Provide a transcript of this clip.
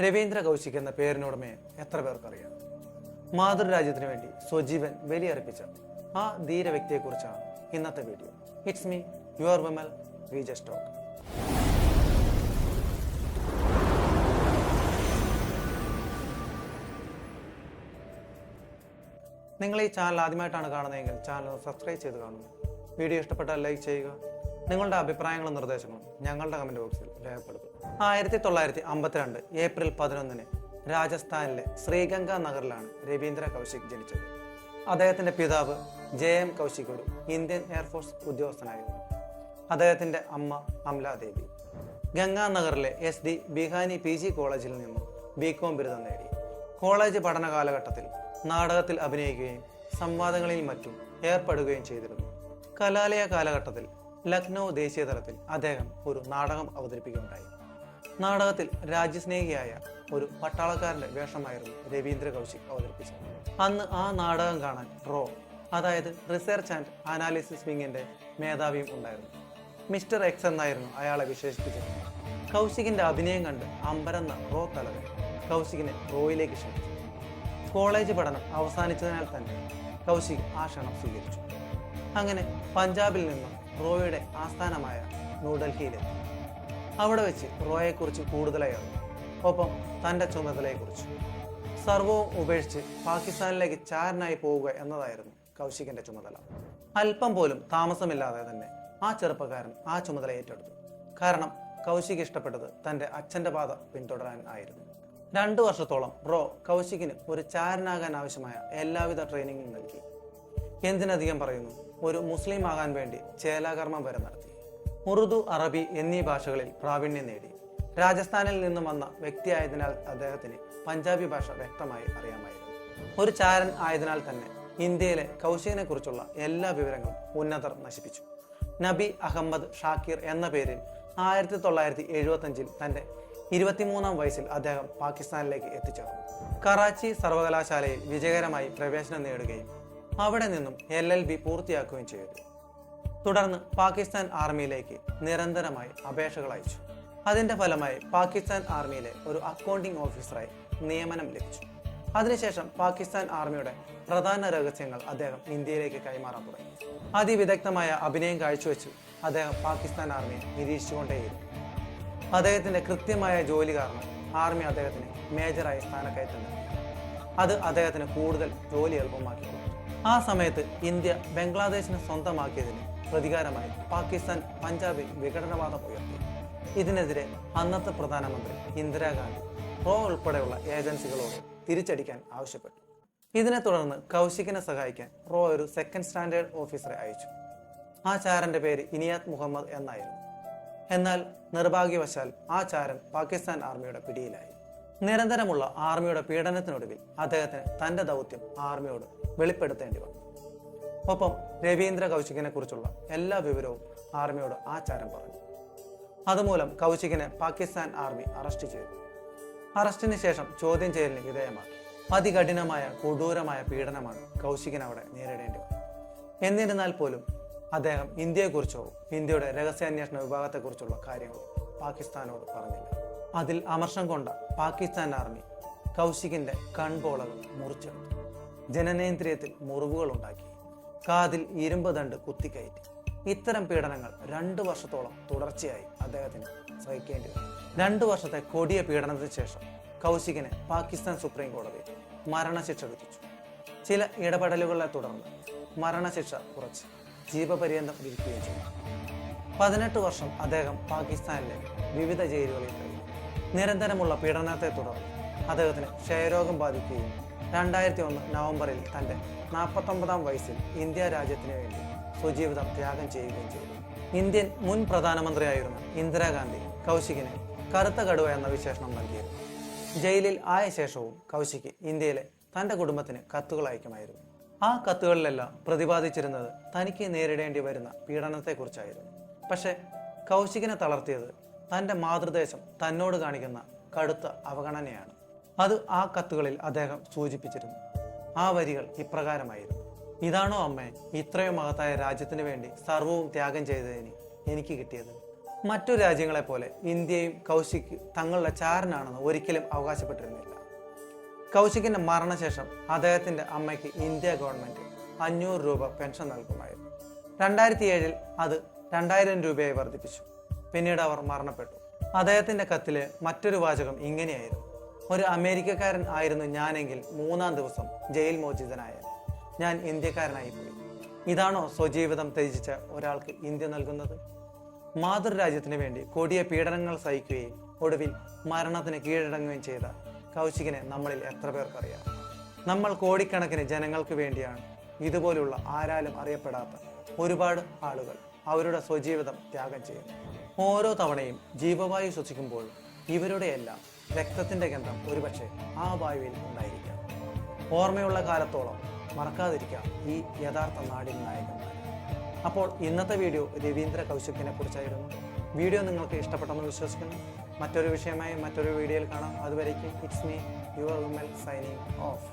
രവീന്ദ്ര കൗശിക് എന്ന പേരിനുടമയെ എത്ര പേർക്കറിയാം? മാതൃരാജ്യത്തിന് വേണ്ടി സ്വജീവൻ ബലിയർപ്പിച്ച ആ ധീര വ്യക്തിയെക്കുറിച്ചാണ് ഇന്നത്തെ video. It's me your Vimal we just talk നിങ്ങൾ ഈ ചാനൽ ആദ്യമായിട്ടാണ് കാണുന്നതെങ്കിൽ ചാനൽ സബ്സ്ക്രൈബ് ചെയ്ത് കാണുക. വീഡിയോ ഇഷ്ടപ്പെട്ടാൽ ലൈക്ക് ചെയ്യുക. നിങ്ങളുടെ അഭിപ്രായങ്ങളും നിർദ്ദേശങ്ങളും ഞങ്ങളുടെ കമന്റ് ബോക്സിൽ രേഖപ്പെടുത്തും. ആയിരത്തി തൊള്ളായിരത്തി അമ്പത്തിരണ്ട് ഏപ്രിൽ പതിനൊന്നിന് രാജസ്ഥാനിലെ ശ്രീഗംഗ നഗറിലാണ് രവീന്ദ്ര കൗശിക് ജനിച്ചത്. അദ്ദേഹത്തിന്റെ പിതാവ് ജെ എം കൗശിക് ഒരു ഇന്ത്യൻ എയർഫോഴ്സ് ഉദ്യോഗസ്ഥനായിരുന്നു. അദ്ദേഹത്തിന്റെ അമ്മ Amaladevi ഗംഗാനഗറിലെ S D Bihani P G കോളേജിൽ നിന്നും ബി കോം ബിരുദം നേടി. കോളേജ് പഠന കാലഘട്ടത്തിൽ നാടകത്തിൽ അഭിനയിക്കുകയും സംവാദങ്ങളിൽ മറ്റും ഏർപ്പെടുകയും ചെയ്തിരുന്നു. കലാലയ കാലഘട്ടത്തിൽ ലക്നൗ ദേശീയ തലത്തിൽ അദ്ദേഹം ഒരു നാടകം അവതരിപ്പിക്കുകയുണ്ടായി. നാടകത്തിൽ രാജ്യസ്നേഹിയായ ഒരു പട്ടാളക്കാരന്റെ വേഷമായിരുന്നു രവീന്ദ്ര കൗശിക് അവതരിപ്പിച്ചത്. അന്ന് ആ നാടകം കാണാൻ റോ അതായത് റിസർച്ച് ആൻഡ് അനാലിസിസ് വിങ്ങിന്റെ മേധാവിയും ഉണ്ടായിരുന്നു. മിസ്റ്റർ എക്സ് എന്നായിരുന്നു അയാളെ വിശേഷിപ്പിച്ചിരുന്നത് കൗശികിന്റെ അഭിനയം കണ്ട് അമ്പരന്ന റോ തലവൻ കൗശികിനെ റോയിലേക്ക് ക്ഷണിച്ചു. കോളേജ് പഠനം അവസാനിച്ചതിനാൽ തന്നെ കൗശിക് ആ ക്ഷണം സ്വീകരിച്ചു. അങ്ങനെ പഞ്ചാബിൽ നിന്നും റോയുടെ ആസ്ഥാനമായ ന്യൂഡൽഹിയിലെത്തി അവിടെ വെച്ച് റോയെക്കുറിച്ച് കൂടുതലായി അറിഞ്ഞു. ഒപ്പം തന്റെ ചുമതലയെക്കുറിച്ച്. സർവവും ഉപേക്ഷിച്ച് പാകിസ്ഥാനിലേക്ക് ചാരനായി പോവുക എന്നതായിരുന്നു കൗശികിന്റെ ചുമതല. അല്പം പോലും താമസമില്ലാതെ തന്നെ ആ ചെറുപ്പക്കാരൻ ആ ചുമതല ഏറ്റെടുത്തു. കാരണം കൗശിക് ഇഷ്ടപ്പെട്ടത് തന്റെ അച്ഛന്റെ പാത പിന്തുടരാൻ ആയിരുന്നു. രണ്ടു വർഷത്തോളം റോ കൗശികിന് ഒരു ചാരനാകാൻ ആവശ്യമായ എല്ലാവിധ ട്രെയിനിങ്ങും നൽകി. എന്തിനധികം പറയുന്നു? ഒരു മുസ്ലിം ആകാൻ വേണ്ടി ചേലാകർമ്മം വരെ നടത്തി. ഉറുദു അറബി എന്നീ ഭാഷകളിൽ പ്രാവീണ്യം നേടി. രാജസ്ഥാനിൽ നിന്നും വന്ന വ്യക്തിയായതിനാൽ അദ്ദേഹത്തിന് പഞ്ചാബി ഭാഷ വ്യക്തമായി അറിയാമായിരുന്നു. ഒരു ചാരൻ ആയതിനാൽ തന്നെ ഇന്ത്യയിലെ കൗശികനെക്കുറിച്ചുള്ള എല്ലാ വിവരങ്ങളും ഉന്നതർ നശിപ്പിച്ചു. നബി അഹമ്മദ് ഷാക്കിർ എന്ന പേരിൽ ആയിരത്തി തൊള്ളായിരത്തി എഴുപത്തി അഞ്ചിൽ തന്റെ ഇരുപത്തിമൂന്നാം വയസ്സിൽ അദ്ദേഹം പാകിസ്ഥാനിലേക്ക് എത്തിച്ചേർന്നു. കറാച്ചി സർവകലാശാലയിൽ വിജയകരമായി പ്രവേശനം നേടുകയും അവിടെ നിന്നും എൽ എൽ ബി പൂർത്തിയാക്കുകയും ചെയ്തു. തുടർന്ന് പാകിസ്ഥാൻ ആർമിയിലേക്ക് നിരന്തരമായി അപേക്ഷകൾ അയച്ചു. അതിന്റെ ഫലമായി പാകിസ്ഥാൻ ആർമിയിലെ ഒരു അക്കൗണ്ടിംഗ് ഓഫീസറായി നിയമനം ലഭിച്ചു. അതിനുശേഷം പാകിസ്ഥാൻ ആർമിയുടെ പ്രധാന രഹസ്യങ്ങൾ അദ്ദേഹം ഇന്ത്യയിലേക്ക് കൈമാറാൻ തുടങ്ങി. അതിവിദഗ്ധമായ അഭിനയം കാഴ്ചവെച്ച് അദ്ദേഹം പാകിസ്ഥാൻ ആർമിയെ നിരീക്ഷിച്ചുകൊണ്ടേയിരുന്നു. അദ്ദേഹത്തിന്റെ കൃത്യമായ ജോലി കാരണം ആർമി അദ്ദേഹത്തിന് മേജറായി സ്ഥാനക്കയറ്റം നൽകി അത് അദ്ദേഹത്തിന് കൂടുതൽ ജോലി എളുപ്പമാക്കി ആ സമയത്ത് ഇന്ത്യ ബംഗ്ലാദേശിനെ സ്വന്തമാക്കിയതിന് പ്രതികാരമായി പാകിസ്ഥാൻ പഞ്ചാബിൽ വിഘടനവാദം ഉയർത്തി. ഇതിനെതിരെ അന്നത്തെ പ്രധാനമന്ത്രി ഇന്ദിരാഗാന്ധി റോ ഉൾപ്പെടെയുള്ള ഏജൻസികളോട് തിരിച്ചടിക്കാൻ ആവശ്യപ്പെട്ടു. ഇതിനെ തുടർന്ന് കൗശികിനെ സഹായിക്കാൻ റോ ഒരു സെക്കൻഡ് സ്റ്റാൻഡേർഡ് ഓഫീസറെ അയച്ചു. ആ ചാരന്റെ പേര് ഇനിയാത് മുഹമ്മദ് എന്നായിരുന്നു. എന്നാൽ നിർഭാഗ്യവശാൽ ആ ചാരൻ പാകിസ്ഥാൻ ആർമിയുടെ പിടിയിലായി. നിരന്തരമുള്ള ആർമിയുടെ പീഡനത്തിനൊടുവിൽ അദ്ദേഹത്തിന് തന്റെ ദൗത്യം ആർമിയോട് വെളിപ്പെടുത്തേണ്ടി വന്നു. ഒപ്പം രവീന്ദ്ര കൗശികിനെ കുറിച്ചുള്ള എല്ലാ വിവരവും ആർമിയോട് ആചാരം പറഞ്ഞു. അതുമൂലം കൗശികനെ പാകിസ്ഥാൻ ആർമി അറസ്റ്റ് ചെയ്തു. അറസ്റ്റിന് ശേഷം ചോദ്യം ചെയ്യലിന് വിധേയമാക്കി. അതികഠിനമായ കൊടൂരമായ പീഡനമാണ് കൗശികൻ അവിടെ നേരിടേണ്ടി വന്നത്. എന്നിരുന്നാൽ പോലും അദ്ദേഹം ഇന്ത്യയെക്കുറിച്ചോ ഇന്ത്യയുടെ രഹസ്യാന്വേഷണ വിഭാഗത്തെക്കുറിച്ചുള്ള കാര്യങ്ങളോ പാകിസ്ഥാനോട് പറഞ്ഞില്ല. അതിൽ അമർഷം കൊണ്ട പാകിസ്ഥാൻ ആർമി കൗശികിന്റെ കൺപോളകൾ മുറിച്ചെടുത്തു. ജനനേന്ദ്രിയത്തിൽ മുറിവുകൾ ഉണ്ടാക്കി കാതിൽ ഇരുമ്പ് ദണ്ട് കുത്തിക്കയറ്റി. ഇത്തരം പീഡനങ്ങൾ രണ്ടു വർഷത്തോളം തുടർച്ചയായി അദ്ദേഹത്തിന് സഹിക്കേണ്ടി വന്നു. രണ്ടു വർഷത്തെ കൊടിയ പീഡനത്തിന് ശേഷം കൗശികിനെ പാകിസ്ഥാൻ സുപ്രീം കോടതി മരണശിക്ഷ വിധിച്ചു. ചില ഇടപെടലുകളെ തുടർന്ന് മരണശിക്ഷ കുറച്ച് ജീവപര്യന്തം വിധിക്കുകയും ചെയ്തു. പതിനെട്ട് വർഷം അദ്ദേഹം പാകിസ്ഥാനിലെ വിവിധ ജയിലുകളിൽ കഴിഞ്ഞു. നിരന്തരമുള്ള പീഡനത്തെ തുടർന്ന് അദ്ദേഹത്തിന് ക്ഷയരോഗം ബാധിക്കുകയും രണ്ടായിരത്തി ഒന്ന് നവംബറിൽ തന്റെ നാൽപ്പത്തൊമ്പതാം വയസ്സിൽ ഇന്ത്യ രാജ്യത്തിന് വേണ്ടി സ്വജീവിതം ത്യാഗം ചെയ്യുകയും ചെയ്തു. ഇന്ത്യൻ മുൻ പ്രധാനമന്ത്രിയായിരുന്ന ഇന്ദിരാഗാന്ധി കൗശികിന് കറുത്ത കടുവ എന്ന വിശേഷണം നൽകിയിരുന്നു. ജയിലിൽ ആയ ശേഷവും കൗശിക് ഇന്ത്യയിലെ തന്റെ കുടുംബത്തിന് കത്തുകൾ അയക്കുമായിരുന്നു. ആ കത്തുകളിലെല്ലാം പ്രതിപാദിച്ചിരുന്നത് തനിക്ക് നേരിടേണ്ടി വരുന്ന പീഡനത്തെക്കുറിച്ചായിരുന്നു. പക്ഷേ കൗശികിനെ തളർത്തിയത് തന്റെ മാതൃദേശം തന്നോട് കാണിക്കുന്ന കടുത്ത അവഗണനയാണ്. അത് ആ കത്തുകളിൽ അദ്ദേഹം സൂചിപ്പിച്ചിരുന്നു. ആ വരികൾ ഇപ്രകാരമായിരുന്നു. ഇതാണോ അമ്മേ ഇത്രയും മഹത്തായ രാജ്യത്തിന് വേണ്ടി സർവവും ത്യാഗം ചെയ്തതിന് എനിക്ക് കിട്ടിയത്? മറ്റു രാജ്യങ്ങളെപ്പോലെ ഇന്ത്യയും കൗശിക് തങ്ങളുടെ ചാരനാണെന്ന് ഒരിക്കലും അവകാശപ്പെട്ടിരുന്നില്ല. കൗശികിന്റെ മരണശേഷം അദ്ദേഹത്തിന്റെ അമ്മയ്ക്ക് ഇന്ത്യ ഗവൺമെന്റ് അഞ്ഞൂറ് രൂപ പെൻഷൻ നൽകുമായിരുന്നു. രണ്ടായിരത്തി ഏഴിൽ അത് രണ്ടായിരം രൂപയായി വർദ്ധിപ്പിച്ചു. പിന്നീട് അവർ മരണപ്പെട്ടു. അദ്ദേഹത്തിന്റെ കത്തിലെ മറ്റൊരു വാചകം ഇങ്ങനെയായിരുന്നു. ഒരു അമേരിക്കക്കാരൻ ആയിരുന്നു ഞാനെങ്കിൽ മൂന്നാം ദിവസം ജയിൽ മോചിതനായ ഞാൻ ഇന്ത്യക്കാരനായി പോയി. ഇതാണോ സ്വജീവിതം ത്യജിച്ച ഒരാൾക്ക് ഇന്ത്യ നൽകുന്നത്? മാതൃരാജ്യത്തിന് വേണ്ടി കൊടിയ പീഡനങ്ങൾ സഹിക്കുകയും ഒടുവിൽ മരണത്തിന് കീഴടങ്ങുകയും ചെയ്ത കൗശികിനെ നമ്മളിൽ എത്ര പേർക്കറിയാം? നമ്മൾ കോടിക്കണക്കിന് ജനങ്ങൾക്ക് വേണ്ടിയാണ് ഇതുപോലുള്ള ആരാലും അറിയപ്പെടാത്ത ഒരുപാട് ആളുകൾ അവരുടെ സ്വജീവിതം ത്യാഗം ചെയ്യുന്നു ഓരോ തവണയും ജീവവായു ശ്വസിക്കുമ്പോൾ ഇവരുടെയെല്ലാം രക്തത്തിന്റെ ഗന്ധം ഒരുപക്ഷെ ആ വായുവിൽ ഉണ്ടായിരിക്കാം. ഓർമ്മയുള്ള കാലത്തോളം മറക്കാതിരിക്കാം ഈ യഥാർത്ഥ നാടിൻ നായകന്മാർ. അപ്പോൾ ഇന്നത്തെ വീഡിയോ രവീന്ദ്ര കൗശിക്കിനെ കുറിച്ചായിരുന്നു. വീഡിയോ നിങ്ങൾക്ക് ഇഷ്ടപ്പെട്ടെന്ന് വിശ്വസിക്കുന്നു. മറ്റൊരു വിഷയമായി മറ്റൊരു വീഡിയോയിൽ കാണാം. അതുവരേക്കും it's me your Vimal signing off.